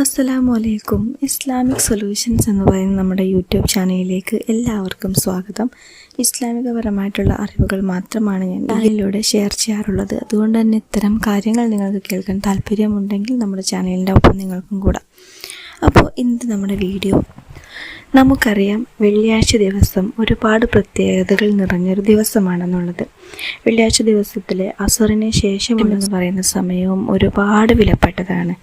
അസ്സലാമു അലൈക്കും Islamic solutions എന്ന് പറയുന്ന നമ്മുടെ യൂട്യൂബ് ചാനലിലേക്ക് എല്ലാവർക്കും സ്വാഗതം. ഇസ്ലാമികപരമായിട്ടുള്ള അറിവുകൾ മാത്രമാണ് ഞാൻ ചാനലിലൂടെ ഷെയർ ചെയ്യാറുള്ളത്. അതുകൊണ്ട് തന്നെ ഇത്തരം കാര്യങ്ങൾ നിങ്ങൾക്ക് കേൾക്കാൻ താല്പര്യമുണ്ടെങ്കിൽ നമ്മുടെ ചാനലിന്റെ ഒപ്പം നിങ്ങൾക്കും കൂടാം. അപ്പോൾ ഇന്ന് നമ്മുടെ വീഡിയോ നമുക്കറിയാം വെള്ളിയാഴ്ച ദിവസം ഒരുപാട് പ്രത്യേകതകൾ നിറഞ്ഞൊരു ദിവസമാണെന്നുള്ളത്. വെള്ളിയാഴ്ച ദിവസത്തിലെ അസുറിന് ശേഷം എന്ന് പറയുന്ന സമയവും ഒരുപാട് വിലപ്പെട്ടതാണ്.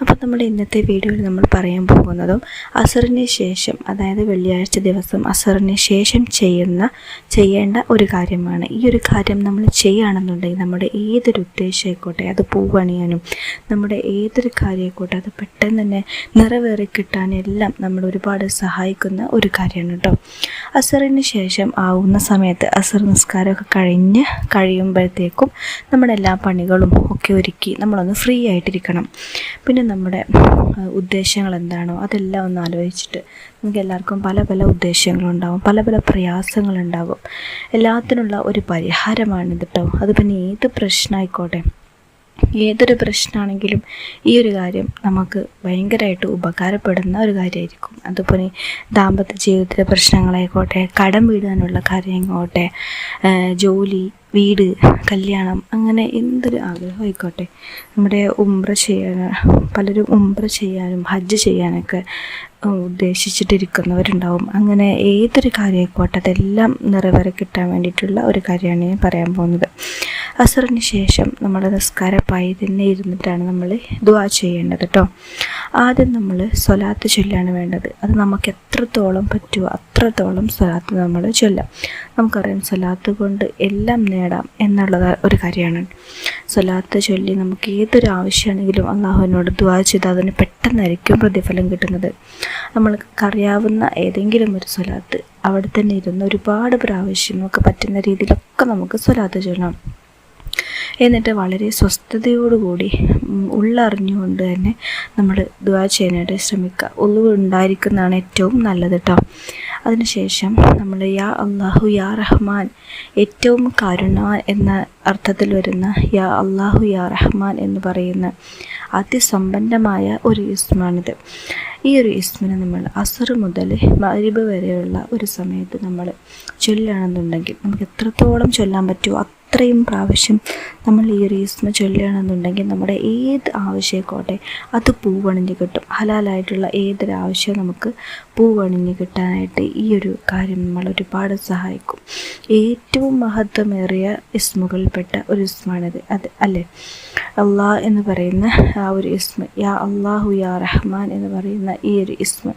അപ്പോൾ നമ്മൾ ഇന്നത്തെ വീഡിയോയിൽ നമ്മൾ പറയാൻ പോകുന്നതും അസുറിന് ശേഷം അതായത് വെള്ളിയാഴ്ച ദിവസം അസുറിന് ശേഷം ചെയ്യുന്ന ചെയ്യേണ്ട ഒരു കാര്യമാണ്. ഈ ഒരു കാര്യം നമ്മൾ ചെയ്യുകയാണെന്നുണ്ടെങ്കിൽ നമ്മുടെ ഏതൊരു ഉദ്ദേശമായിക്കോട്ടെ അത് പൂവണിയാനും നമ്മുടെ ഏതൊരു കാര്യമായിക്കോട്ടെ അത് പെട്ടെന്ന് തന്നെ നിറവേറി കിട്ടാനെല്ലാം നമ്മൾ ഒരുപാട് സഹായിക്കുന്ന ഒരു കാര്യമാണ് കേട്ടോ അസറിന് ശേഷം ആവുന്ന സമയത്ത് അസർ നിസ്കാരമൊക്കെ കഴിഞ്ഞ് കഴിയുമ്പോഴത്തേക്കും നമ്മുടെ എല്ലാ പണികളും ഒക്കെ ഒരുക്കി നമ്മളൊന്ന് ഫ്രീ ആയിട്ടിരിക്കണം. പിന്നെ നമ്മുടെ ഉദ്ദേശങ്ങൾ എന്താണോ അതെല്ലാം ഒന്ന് ആലോചിച്ചിട്ട് നമുക്ക് എല്ലാവർക്കും പല പല ഉദ്ദേശങ്ങളുണ്ടാവും പല പല പ്രയാസങ്ങളുണ്ടാകും എല്ലാത്തിനുള്ള ഒരു പരിഹാരമാണിത് കേട്ടോ അത് പിന്നെ ഏത് പ്രശ്നമായിക്കോട്ടെ. ഏതൊരു പ്രശ്നമാണെങ്കിലും ഈ ഒരു കാര്യം നമുക്ക് ഭയങ്കരമായിട്ട് ഉപകാരപ്പെടുന്ന ഒരു കാര്യമായിരിക്കും അതുപോലെ ദാമ്പത്യ ജീവിതത്തിലെ പ്രശ്നങ്ങളായിക്കോട്ടെ കടം വീടാനുള്ള കാര്യമായിക്കോട്ടെ ജോലി വീട് കല്യാണം അങ്ങനെ എന്തൊരു ആഗ്രഹമായിക്കോട്ടെ. നമ്മുടെ ഉംറ ചെയ്യാൻ പലരും ഉംറ ചെയ്യാനും ഹജ്ജ് ചെയ്യാനൊക്കെ ഉദ്ദേശിച്ചിട്ടിരിക്കുന്നവരുണ്ടാവും. അങ്ങനെ ഏതൊരു കാര്യമായിക്കോട്ടെ അതെല്ലാം നിറവേറി കിട്ടാൻ വേണ്ടിയിട്ടുള്ള ഒരു കാര്യമാണ് ഞാൻ പറയാൻ പോകുന്നത്. അസറിന് ശേഷം നമ്മൾ നിസ്കാരപ്പായി തന്നെ ഇരുന്നിട്ടാണ് നമ്മൾ ദുവാ ചെയ്യേണ്ടത് കേട്ടോ ആദ്യം നമ്മൾ സ്വലാത്ത് ചൊല്ലാണ് വേണ്ടത്. അത് നമുക്ക് എത്രത്തോളം പറ്റുമോ അത്രത്തോളം സ്വലാത്ത് നമ്മൾ ചൊല്ലാം. നമുക്കറിയാം സ്വലാത്ത് കൊണ്ട് എല്ലാം നേടാം എന്നുള്ളത് ഒരു കാര്യമാണ്. സ്വലാത്ത് ചൊല്ലി നമുക്ക് ഏതൊരു ആവശ്യമാണെങ്കിലും അള്ളാഹുവിനോട് ദുവാ ചെയ്ത് അതിന് പെട്ടെന്നായിരിക്കും പ്രതിഫലം കിട്ടുന്നത്. നമ്മൾക്ക് അറിയാവുന്ന ഏതെങ്കിലും ഒരു സ്വലാത്ത് അവിടെ തന്നെ ഇരുന്ന് ഒരുപാട് പ്രാവശ്യം നമുക്ക് പറ്റുന്ന രീതിയിലൊക്കെ നമുക്ക് സ്വലാത്ത് ചൊല്ലാം. എന്നിട്ട് വളരെ സ്വസ്ഥതയോടുകൂടി ഉള്ളറിഞ്ഞുകൊണ്ട് തന്നെ നമ്മൾ ദുവാ ചെയ്യാനായിട്ട് ശ്രമിക്കുക ഉള്ളു ഉണ്ടായിരിക്കുന്നതാണ് ഏറ്റവും നല്ലത് കേട്ടോ അതിനുശേഷം നമ്മൾ യാ അള്ളാഹു യാ റഹ്മാൻ ഏറ്റവും കാരുണ്യവാൻ എന്ന അർത്ഥത്തിൽ വരുന്ന യാ അള്ളാഹു യാ റഹ്മാൻ എന്ന് പറയുന്ന അതിസമ്പന്നമായ ഒരു ഇസ്മാണിത്. ഈ ഒരു ഇസ്മിനെ നമ്മൾ അസർ മുതൽ മരിബ് വരെയുള്ള ഒരു സമയത്ത് നമ്മൾ ചൊല്ലുകയാണെന്നുണ്ടെങ്കിൽ നമുക്ക് എത്രത്തോളം ചൊല്ലാൻ പറ്റുമോ അത്രയും പ്രാവശ്യം നമ്മൾ ഈ ഒരു ഈസ്മ ചൊല്ലുകയാണെന്നുണ്ടെങ്കിൽ നമ്മുടെ ഏത് ആവശ്യമായിക്കോട്ടെ അത് പൂവണിഞ്ഞ് കിട്ടും. ഹലാലായിട്ടുള്ള ഏതൊരു നമുക്ക് പൂവണിഞ്ഞ് കിട്ടാനായിട്ട് ഈ ഒരു കാര്യം നമ്മൾ ഒരുപാട് സഹായിക്കും. ഏറ്റവും മഹത്വമേറിയ ഇസ്മുകളിൽപ്പെട്ട ഒരു ഇസ്മാണിത് അത് അല്ലേ? അള്ളാഹ് എന്ന് പറയുന്ന ആ ഒരു ഇസ്മ യാ അള്ളാഹു യാ റഹ്മാൻ എന്ന് പറയുന്ന ഈ ഒരു ഇസ്മ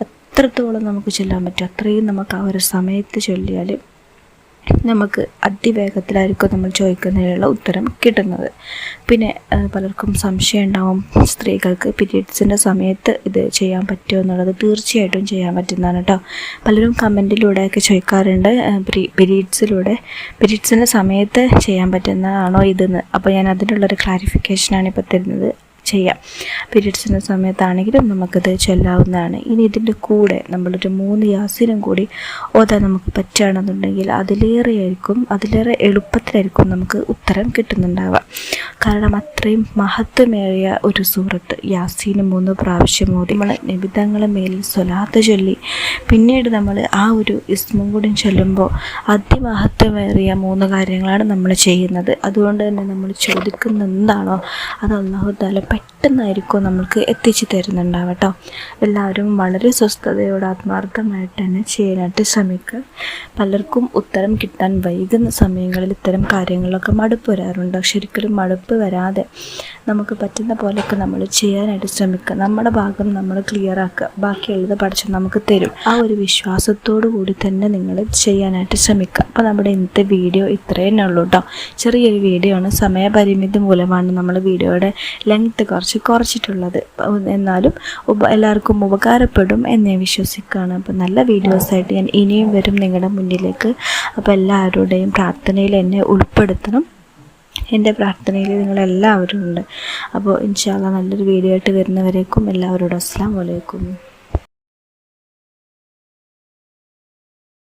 എത്രത്തോളം നമുക്ക് ചൊല്ലാൻ പറ്റും. അത്രയും നമുക്ക് ആ ഒരു സമയത്ത് ചൊല്ലിയാൽ നമുക്ക് അതിവേഗത്തിലായിരിക്കും നമ്മൾ ചോദിക്കുന്നതിനുള്ള ഉത്തരം കിട്ടുന്നത്. പിന്നെ പലർക്കും സംശയം ഉണ്ടാവും സ്ത്രീകൾക്ക് പീരീഡ്സിന്റെ സമയത്ത് ഇത് ചെയ്യാൻ പറ്റുമോ എന്നുള്ളത് തീർച്ചയായിട്ടും ചെയ്യാൻ പറ്റുന്നതാണ് കേട്ടോ. പലരും കമന്റിലൂടെയൊക്കെ ചോദിക്കാറുണ്ട് പീരീഡ്സിലൂടെ പീരീഡ്സിന്റെ സമയത്ത് ചെയ്യാൻ പറ്റുന്നതാണോ ഇതെന്ന്. അപ്പോൾ ഞാൻ അതിനുള്ളൊരു ക്ലാരിഫിക്കേഷനാണ് ഇപ്പോൾ തരുന്നത്. ചെയ്യാം. പീരീഡ്സിന്റെ സമയത്താണെങ്കിലും നമുക്കത് ചൊല്ലാവുന്നതാണ്. ഇനി ഇതിന്റെ കൂടെ നമ്മളൊരു മൂന്ന് യാസിനും കൂടി ഓതാൻ നമുക്ക് പറ്റുകയാണെന്നുണ്ടെങ്കിൽ അതിലേറെയായിരിക്കും അതിലേറെ എളുപ്പത്തിലായിരിക്കും നമുക്ക് ഉത്തരം കിട്ടുന്നുണ്ടാവുക. കാരണം അത്രയും മഹത്വമേറിയ ഒരു സൂറത്ത് യാസീന് മൂന്ന് പ്രാവശ്യം ഓതി. നമ്മൾ നിബിധങ്ങളെ മേലിൽ സ്വലാത്ത് ചൊല്ലി. പിന്നീട് നമ്മൾ ആ ഒരു ഇസ്മും കൂടി ചൊല്ലുമ്പോൾ അതിമഹത്വമേറിയ മൂന്ന് കാര്യങ്ങളാണ് നമ്മൾ ചെയ്യുന്നത്. അതുകൊണ്ട് തന്നെ നമ്മൾ ചോദിക്കുന്ന എന്താണോ അത് അള്ളാഹു പെട്ടെന്നായിരിക്കും നമ്മൾക്ക് എത്തിച്ചു തരുന്നുണ്ടാവും കേട്ടോ എല്ലാവരും വളരെ സ്വസ്ഥതയോടെ ആത്മാർത്ഥമായിട്ട് തന്നെ ചെയ്യാനായിട്ട് ശ്രമിക്കുക. പലർക്കും ഉത്തരം കിട്ടാൻ വൈകുന്ന സമയങ്ങളിൽ ഇത്തരം കാര്യങ്ങളിലൊക്കെ മടുപ്പ് വരാറുണ്ട്. ശരിക്കലും മടുപ്പ് വരാതെ നമുക്ക് പറ്റുന്ന പോലെയൊക്കെ നമ്മൾ ചെയ്യാനായിട്ട് ശ്രമിക്കുക. നമ്മുടെ ഭാഗം നമ്മൾ ക്ലിയർ ആക്കുക. ബാക്കിയുള്ളത് പഠിച്ച് നമുക്ക് തരും. ആ ഒരു വിശ്വാസത്തോടു കൂടി തന്നെ നിങ്ങൾ ചെയ്യാനായിട്ട് ശ്രമിക്കുക. അപ്പോൾ നമ്മുടെ ഇന്നത്തെ വീഡിയോ ഇത്രയേ ഉള്ളൂ കേട്ടോ ചെറിയൊരു വീഡിയോ ആണ്. സമയപരിമിതി മൂലമാണ് നമ്മൾ വീഡിയോയുടെ ലെങ്ത് കുറച്ച് കുറച്ചിട്ടുള്ളത്. എന്നാലും എല്ലാവർക്കും ഉപകാരപ്പെടും എന്ന് ഞാൻ വിശ്വസിക്കുകയാണ്. അപ്പോൾ നല്ല വീഡിയോസായിട്ട് ഞാൻ ഇനിയും വരും നിങ്ങളുടെ മുന്നിലേക്ക്. അപ്പോൾ എല്ലാവരുടെയും പ്രാർത്ഥനയിൽ എന്നെ ഉൾപ്പെടുത്തണം. എന്റെ പ്രാർത്ഥനയിൽ നിങ്ങളെല്ലാവരും ഉണ്ട്. അപ്പോൾ ഇൻഷാല്ല നല്ലൊരു വീഡിയോ ആയിട്ട് വരുന്നവരേക്കും എല്ലാവരോടും അസ്സാം വലൈക്കും